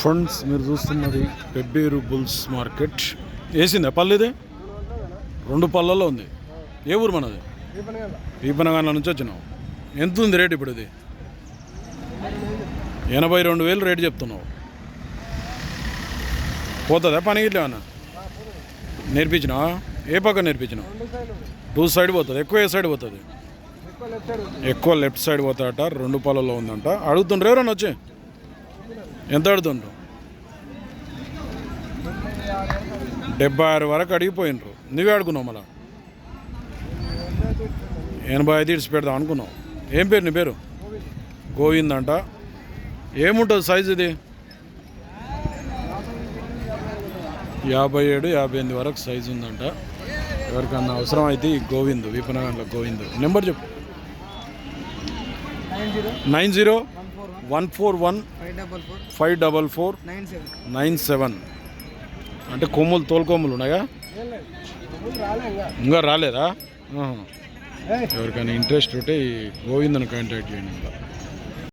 Friends మీరు చూస్తున్నది Pebbair bulls market. వేసిందా పళ్ళు ఇది? రెండు పళ్ళలో ఉంది. ఏ ఊరు మనది? ఈపనగాన నుంచి వచ్చినావు ఎంత ఉంది రేట్ ఇప్పుడు ఇది? ఎనభై రెండు వేలు రేటు చెప్తున్నావు. పోతుందా పని ఇట్లా నేర్పించినావా? ఏ పక్క నేర్పించినావు? టూ సైడ్ పోతుంది. ఎక్కువ ఏ సైడ్ పోతుంది? ఎక్కువ లెఫ్ట్ సైడ్ పోతాడట. రెండు పాలలో ఉందంట. అడుగుతుండ్రు ఎవరన్నా వచ్చి? ఎంత అడుతుండ్రు డెబ్బై ఆరు వరకు అడిగిపోయినరు. నువ్వే అడుగున్నావు మళ్ళా? ఎనభై ఐదు ఇడిచి పెడదాం అనుకున్నావు. ఏం పేరు నీ పేరు? గోవింద్ అంట ఏముంటుంది సైజు ఇది? యాభై ఏడు యాభై ఎనిమిది వరకు సైజు ఉందంట. ఎవరికన్నా అవసరం అయితే ఈ గోవింద్ విపనగండ్ల గోవింద్. నెంబర్ చెప్పు. Nine zero? One four one five double four. Nine seven. అంటే కొమ్ములు తోలు కొమ్ములు ఉన్నాయా? ఇంకా రాలేదా. ఎవరికైనా ఇంట్రెస్ట్ ఉంటే గోవిందని కాంటాక్ట్ చేయండి ఇంకా.